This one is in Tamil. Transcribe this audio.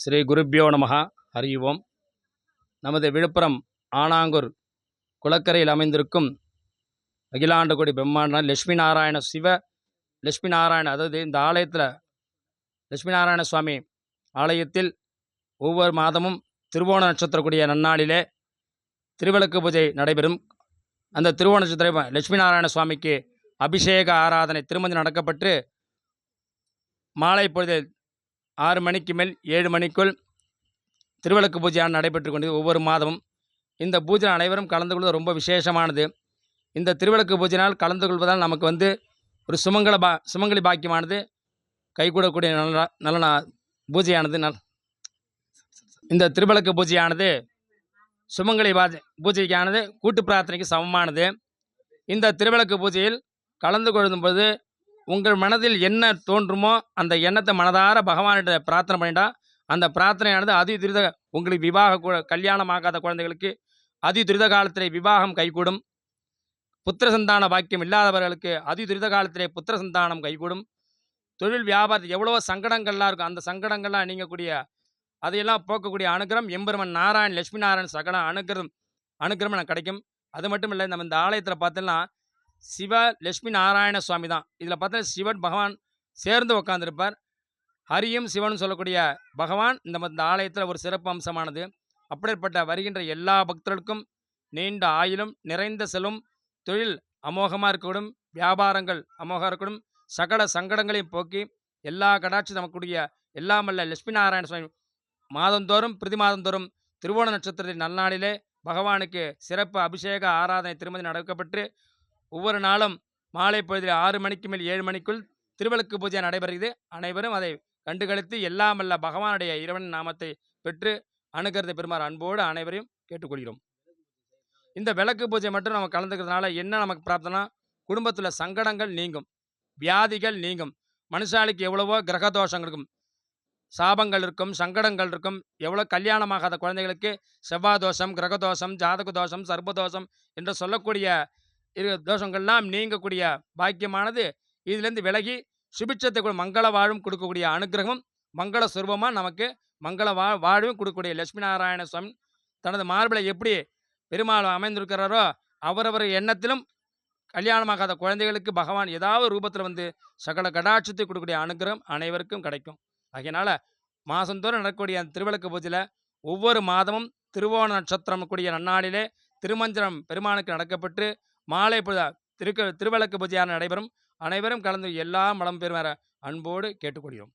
ஸ்ரீ குருப்பியோ நமஹா. அறிவோம் நமது விழுப்புரம் ஆனாங்கூர் குளக்கரையில் அமைந்திருக்கும் அகிலாண்டகுடி பிரம்மாண்டம் லட்சுமி நாராயண சிவ லட்சுமி நாராயண அதாவது இந்த ஆலயத்தில் லட்சுமி நாராயண சுவாமி ஆலயத்தில் ஒவ்வொரு மாதமும் திருவோண நட்சத்திரக்கூடிய நன்னாளிலே திருவிளக்கு பூஜை நடைபெறும். அந்த திருவோண நட்சத்திர லட்சுமி நாராயண சுவாமிக்கு அபிஷேக ஆராதனை திருமதி நடக்கப்பட்டு மாலை பொழுதில் ஆறு மணிக்கு மேல் ஏழு மணிக்குள் திருவிளக்கு பூஜையான நடைபெற்று கொண்டு ஒவ்வொரு மாதமும் இந்த பூஜை அனைவரும் கலந்து கொள்வது ரொம்ப விசேஷமானது. இந்த திருவிளக்கு பூஜையினால் கலந்து கொள்வதால் நமக்கு வந்து ஒரு சுமங்கல பா சுமங்கலி பாக்கியமானது. கைகூடக்கூடிய நல்ல நல்ல பூஜையானது நல் இந்த திருவிளக்கு பூஜையானது சுமங்கலி பாஜ பூஜைக்கானது கூட்டு பிரார்த்தனைக்கு சமமானது. இந்த திருவிளக்கு பூஜையில் கலந்து கொள்ளும்போது உங்கள் மனதில் என்ன தோன்றுமோ அந்த எண்ணத்தை மனதார பகவானிட பிரார்த்தனை பண்ணிட்டா அந்த பிரார்த்தனையானது அதி துரித உங்களுக்கு விவாக கு- கல்யாணம் ஆகாத குழந்தைகளுக்கு அதி துரித காலத்திலே விவாகம் கைகூடும். புத்திர சந்தான பாக்கியம் இல்லாதவர்களுக்கு அதி துரித காலத்திலே புத்திர சந்தானம் கைகூடும். தொழில் வியாபாரத்தில் எவ்வளவோ சங்கடங்கள்லாம் இருக்கும். அந்த சங்கடங்கள்லாம் நீங்கக்கூடிய அதையெல்லாம் போக்கக்கூடிய அனுகிரம் எம்பெருமன் நாராயண் லட்சுமி நாராயண் சகல அனுகிரம் அனுகிரமம் எனக்கு கிடைக்கும். அது மட்டும் இல்லை நம்ம இந்த ஆலயத்தில் பார்த்தோம்னா சிவ லட்சுமி நாராயண சுவாமி தான். இதில் பார்த்தா சிவன் பகவான் சேர்ந்து உட்காந்துருப்பார் ஹரியும் சிவனும் சொல்லக்கூடிய பகவான் இந்த இந்த ஆலயத்தில் ஒரு சிறப்பு அம்சமானது. அப்படிப்பட்ட வருகின்ற எல்லா பக்தர்களுக்கும் நீண்ட ஆயிலும் நிறைந்த செல்லும் தொழில் அமோகமாக இருக்கக்கூடும் வியாபாரங்கள் அமோகம் இருக்கக்கூடும் சகல சங்கடங்களையும் போக்கி எல்லா கடாட்சி நமக்குடைய எல்லாமல்ல லட்சுமி நாராயண சுவாமி மாதந்தோறும் பிரதி மாதந்தோறும் திருவோண நட்சத்திரத்தின் நல்நாளிலே பகவானுக்கு சிறப்பு அபிஷேக ஆராதனை திருமதி நடக்கப்பட்டு ஒவ்வொரு நாளும் மாலை பொழுதில் ஆறு மணிக்கு மேல் ஏழு மணிக்குள் திருவிளக்கு பூஜை நடைபெறுகிறது. அனைவரும் அதை கண்டுகளித்து எல்லாமல்ல பகவானுடைய இறைவன் நாமத்தை பெற்று அணுகிறது பெருமாறு அன்போடு அனைவரையும் கேட்டுக்கொள்கிறோம். இந்த விளக்கு பூஜை மட்டும் நம்ம கலந்துக்கிறதுனால என்ன நமக்கு பிரார்த்தனா? குடும்பத்தில் சங்கடங்கள் நீங்கும் வியாதிகள் நீங்கும் மனுஷாளிக்கு எவ்வளவோ கிரக தோஷங்கள் இருக்கும் சாபங்கள் இருக்கும் சங்கடங்கள் இருக்கும் எவ்வளோ கல்யாணமாகாத குழந்தைகளுக்கு செவ்வாய் தோஷம் கிரக தோஷம் ஜாதக தோஷம் சர்ப்பதோஷம் என்று சொல்லக்கூடிய இரு தோஷங்கள்லாம் நீங்கக்கூடிய பாக்கியமானது. இதுலேருந்து விலகி சுபிட்சத்தை கூட மங்கள வாழும் கொடுக்கக்கூடிய அனுகிரகமும் மங்கள சுரூபமாக நமக்கு மங்கள வா வாழும் கொடுக்கக்கூடிய லட்சுமி நாராயண சுவாமி தனது மார்பிளை எப்படி பெருமாள் அமைந்திருக்கிறாரோ அவரவர் எண்ணத்திலும் கல்யாணமாகாத குழந்தைகளுக்கு பகவான் ஏதாவது ரூபத்தில் வந்து சகல கடாட்சத்தை கொடுக்கக்கூடிய அனுகிரகம் அனைவருக்கும் கிடைக்கும். அதனால் மாதந்தோறும் நடக்கக்கூடிய அந்த திருவிளக்கு பூஜையில் ஒவ்வொரு மாதமும் திருவோண நட்சத்திரம் கூடிய நன்னாளிலே திருமஞ்சனம் பெருமானுக்கு நடக்கப்பட்டு மாலை பொழுது? திருக்கு திருவிளக்கு பூஜையான நடைபெறும். அனைவரும் கலந்து எல்லா மலம் பெறுமாற அன்போடு கேட்டுக்கொள்கிறோம்.